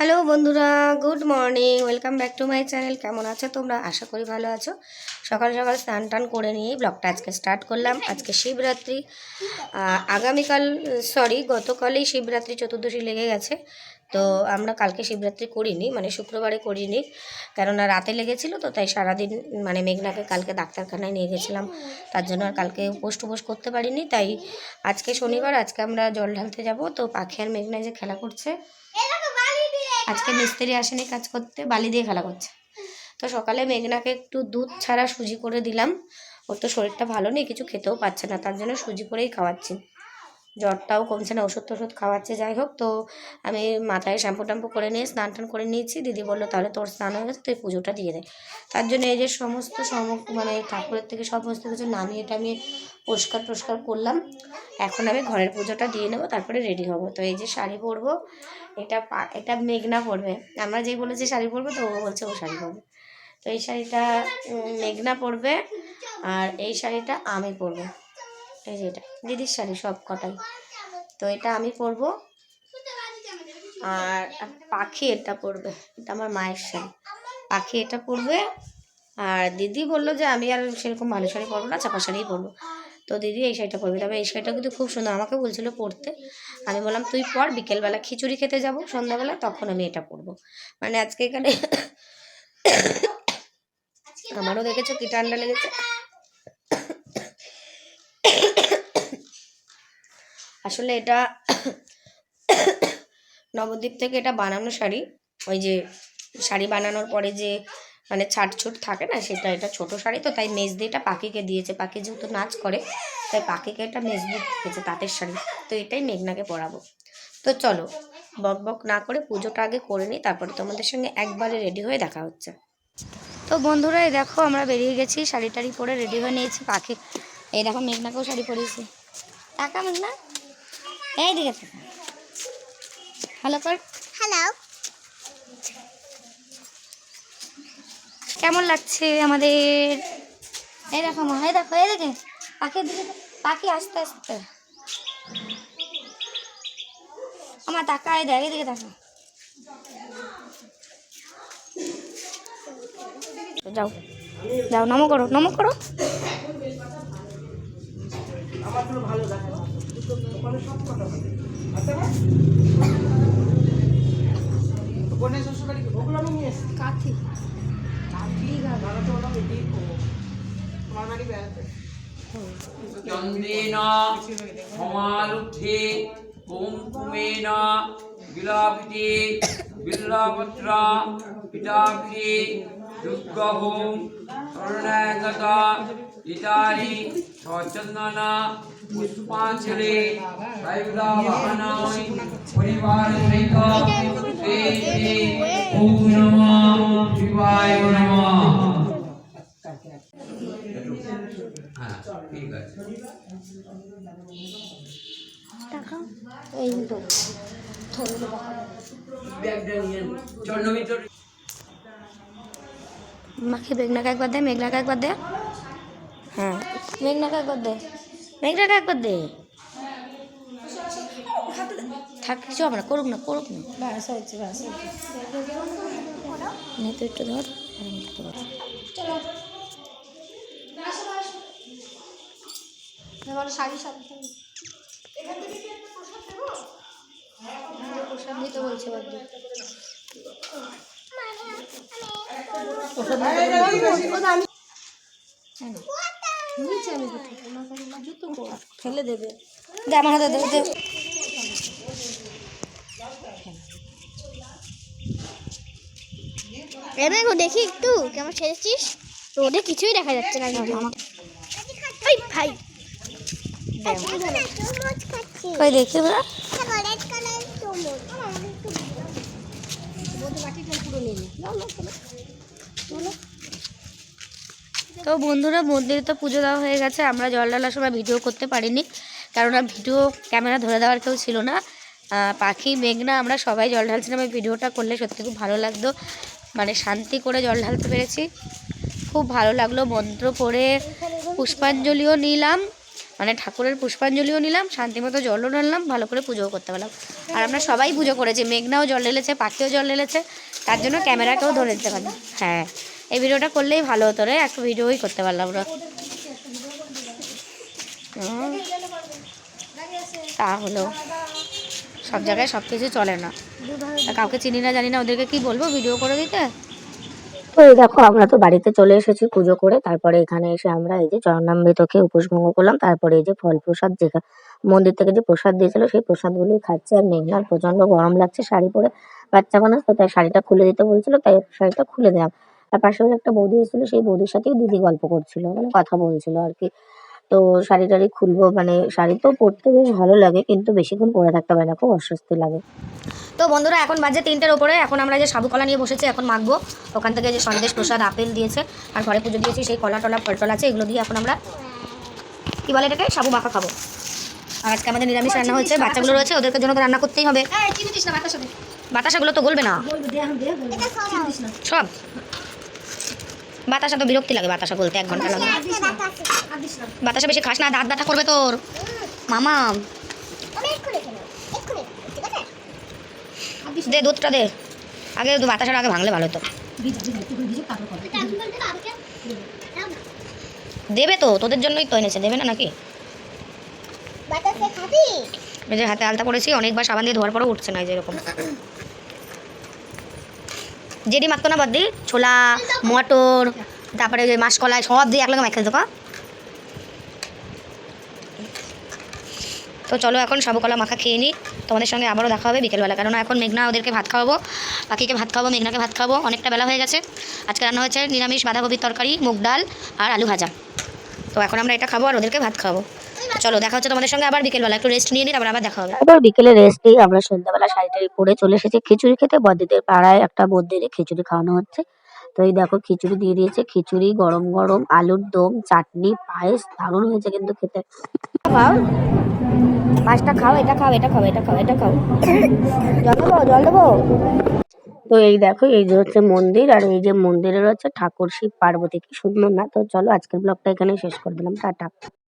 Hello বন্ধুরা, good morning, welcome back to my channel. কেমন আছো তোমরা? আশা করি ভালো আছো। সকাল সকাল স্নান টান করে নিয়েই ব্লগটা আজকে স্টার্ট করলাম। আজকে শিবরাত্রি। আগামীকাল সরি গতকালই শিবরাত্রি চতুর্দশী লেগে গেছে। তো আমরা কালকে শিবরাত্রি করিনি মানে শুক্রবারে করিনি। কেননা রাতে লেগেছিল তো, তাই সারাদিন মানে মেঘনাকে কালকে ডাক্তারখানায় নিয়ে গেছিলাম। তার জন্য আর কালকে উপোস করতে পারিনি। তাই আজকে শনিবার, আজকে আমরা জল ঢালতে যাব। তো পাখি আর মেঘনায় যে খেলা করছে আজকে মিস্ত্রি আসেনি কাজ করতে, বালি দিয়ে খেলা করছে। তো সকালে মেঘনাকে একটু দুধ ছাড়া সুজি করে দিলাম। ওর তো শরীরটা ভালো নেই, কিছু খেতেও পাচ্ছে না, তার জন্য সুজি করেই খাওয়াচ্ছি। জ্বরটাও কমছে না ওষুধ টষুধ খাওয়াচ্ছে, যাই হোক। তো আমি মাথায় শ্যাম্পু ট্যাম্পু করে নিয়ে স্নান টান করে নিয়েছি। দিদি বলল, তাহলে তোর স্নান হয়ে গেছে, তুই পুজোটা দিয়ে দে। তার জন্য এই যে সমস্ত সম মানে ঠাকুরের থেকে সমস্ত কিছু নামিয়ে টামিয়ে পরিষ্কার টস্কার করলাম। এখন আমি ঘরের পুজোটা দিয়ে নেব, তারপরে রেডি হব। তো এই যে শাড়ি পরবো, এটা এটা মেঘনা পরবে। আমরা যেই বলেছি শাড়ি পরবে, তো ও বলছে ও শাড়ি পরবে। তো এই শাড়িটা মেঘনা পরবে, আর এই শাড়িটা আমি পরবো। এই যে এটা, দিদির শাড়ি সব কটাই তো এটা আমি পরব। আর পাখি এটা পরবে, এটা আমার মায়ের শাড়ি। পাখি এটা পরবে, আর দিদি বলল যে আমি আর সেরকম ভালো শাড়ি পরবো না, চাপা শাড়িই পরবো। তো দিদি এই শাড়িটা পরবে, তবে এই শাড়িটা কিন্তু খুব সুন্দর, আমাকে বলছিল পরতে। আমি বললাম, তুই পর, বিকেলবেলা খিচুড়ি খেতে যাব, সন্ধ্যাবেলা, তখন আমি এটা পরবো। মানে আজকে এখানে আমারও দেখেছ কি ঠান্ডা লেগেছে। আসলে এটা নবদ্বীপ থেকে এটা বানানো শাড়ি। ওই যে শাড়ি বানানোর পরে যে মানে ছাট ছুট থাকে না, সেটা এটা ছোট শাড়ি তো, তাই মেজদি এটা পাখিকে দিয়েছে। পাখি যেহেতু নাচ করে, তাই পাখিকে এটা মেজদি দিয়েছে, তাঁতের শাড়ি। তো এটাই মেঘনাকে পরাবো। তো চলো, বক বক না করে পুজোটা আগে করে নিই, তারপরে তোমাদের সঙ্গে একবারে রেডি হয়ে দেখা হচ্ছে। তো বন্ধুরা, এই দেখো আমরা বেরিয়ে গেছি শাড়ি টাড়ি পরে রেডি হয়ে নিয়েছি পাখি। এই দেখো মেঘনাকেও শাড়ি পরিয়েছি। টাকা মেঘনা? এই দিকে হ্যালো কর হ্যালো কেমন লাগছে আমাদের? এই দেখো মা এই দেখো এই দেখে। পাখির দিকে পাখি আস্তে আস্তে। আমার তাকায় দেয় এদিকে দেখো। যাও যাও নমো করো নমো করো। কাঠি। চন্দ্রেন সমালুব্ধে কুঙ্কুমেন বিলাপিতে বিল্লপত্র পিতাক্ষে দুর্গহ শরণাগত ইতারি সচন্দন পুষ্পাঞ্জলি রায়ুদা বাহনায় পরিবার সহিত শ্রী ওম নমঃ, শিবায় একবার দে, মেঘনাকে একবার দে। হ্যাঁ মেঘনাকে একবার দে। মেঘনাকে একবার দে। থাক, কিছু হবে না, করুক না করুক না। নে তো একটু ধর প্রসাদ দিতে বলছে বাদ্য জুতো ফেলে দেবে। আমার হাতে দেবে দে। এবার গো দেখি একটু কেমন সেরেছিস রোদে কিছুই দেখা যাচ্ছে না ভাই। বলা তো বন্ধুরা, মন্দিরে তো পুজো দেওয়া হয়ে গেছে। আমরা জল ঢালার সময় ভিডিও করতে পারিনি। কেননা ভিডিও, ক্যামেরা ধরে দেওয়ার কেউ ছিল না। পাখি, মেঘনা, আমরা সবাই জল ঢালছিলাম। এই ভিডিওটা করলে সত্যি খুব ভালো লাগতো। মানে শান্তি করে জল ঢালতে পেরেছি। খুব ভালো লাগল। মন্ত্র পড়ে পুষ্পাঞ্জলিও নিলাম। মানে ঠাকুরের পুষ্পাঞ্জলিও নিলাম। শান্তি মতো জলও ঢাললাম। ভালো করে পুজোও করতে পারলাম। আর আমরা সবাই পুজো করেছি। মেঘনাও জল ঢেলেছে, পাখিও জল ঢেলেছে। তার জন্য ক্যামেরাকেও ধরে দিতে পারলাম। হ্যাঁ। এই ভিডিওটা করলেই ভালো হতো রে, একটা ভিডিওই করতে পারলাম হুম। তা হলো সব জায়গায় সব কিছু চলে না। কাউকে চিনি না জানি না, ওদেরকে কি বলব ভিডিও করে দিতে? তো এই দেখো, আমরা তো বাড়িতে চলে এসেছি পুজো করে, তারপরে এখানে এসে আমরা এই যে চরণামৃত খেয়ে উপোস ভঙ্গ করলাম, তারপরে এই যে ফল প্রসাদ যেখানে মন্দির থেকে যে প্রসাদ দিয়েছিল, সেই প্রসাদগুলোই খাচ্ছে আর মেঘনার প্রচণ্ড গরম লাগছে শাড়ি পরে, বাচ্চা মানুষ তো তাই শাড়িটা খুলে দিতে বলছিল, তাই শাড়িটা খুলে দিলাম। আর পাশে ওই একটা বৌদি এসেছিল সেই বৌদির সাথেই দিদি গল্প করছিল মানে কথা বলছিল আর কি। তো শাড়ি টাড়ি খুলবো মানে শাড়ি তো পরতে বেশ ভালো লাগে কিন্তু বেশিক্ষণ পরে থাকতে পারে না খুব অস্বস্তি লাগে। তো বন্ধুরা এখন বাজে তিনটের ওপরে এখন আমরা যে সাবু কলা নিয়ে বসেছি এখন মাখবো। ওখান থেকে যে সন্দেশ প্রসাদ আপেল দিয়েছে আর ঘরে পুজো দিয়েছি সেই কলা টলা ফল টল আছে এগুলো দিয়ে এখন আমরা কি বলে এটাকে? সাবু মাখা খাব। আর আজকে আমাদের নিরামিষ রান্না হয়েছে বাচ্চাগুলো রয়েছে ওদেরকে জন্য তো রান্না করতেই হবে। বাতাসাগুলো তো গলবে না। সব। বাতাসা তো বিরক্তি লাগে বাতাসা বলতে এক ঘণ্টা লাগে। বাতাসা বেশি খাস না দাঁত ব্যথা করবে তোর। মামা। দে দুধটা দে। আগে বাতাসাটা আগে ভাঙলে ভালো হতো। দেবে তো তোদের জন্যই তো এনেছে দেবে না নাকি? যে হাতে আলতা করেছি অনেকবার সাবান দিয়ে ধোয়ার পরেও উঠছে না এই যে এরকম। যেটি মাখতো না বাদ দিই ছোলা, মটর, তারপরে ওই মাসকলাই, সব দিয়ে একলগে মেখে দেবো তো চলো এখন সাবুকলা মাখা খেয়ে নিই তোমাদের সঙ্গে আবারও দেখা হবে বিকেলবেলা। কারণ এখন মেঘনা ওদেরকে ভাত খাওয়াবো পাখিকে ভাত খাওয়াবো, মেঘনাকে ভাত খাওয়াবো, অনেকটা বেলা হয়ে গেছে। আজকে রান্না হয়েছে নিরামিষ বাঁধাকপির তরকারি, মুগ ডাল আর আলু ভাজা। তো এখন আমরা এটা খাব আর ওদেরকে ভাত খাওয়াবো। চলো, দেখা হচ্ছে তোমাদের সঙ্গে আবার বিকেলবেলা। একটু রেস্ট নিয়ে নিই তারপর আবার দেখা হবে। এবার বিকেলে রেস্ট নিয়ে আমরা সন্ধ্যাবেলা শাড়ি টাড়ি পরে চলে এসেছি খিচুড়ি খেতে। বদ্দিদের পাড়ায় একটা মন্দিরে খিচুড়ি খাওয়ানো হচ্ছে। তো এই দেখো, খিচুড়ি দিয়ে দিয়েছে খিচুড়ি, গরম গরম, আলুর দম, চাটনি, পায়েস, দারুণ হয়েছে কিন্তু খেতে। মাছটা খাও, এটা খাও এটা খাও এটা খাও এটা খাও। জল দেবো জল দেবো। তো এই দেখো, এই যে হচ্ছে মন্দির, আর এই যে মন্দিরের হচ্ছে ঠাকুর শিব পার্বতী। কি সুন্দর না? তো চলো, আজকের ব্লগটা এখানে শেষ করে দিলাম। টাটা।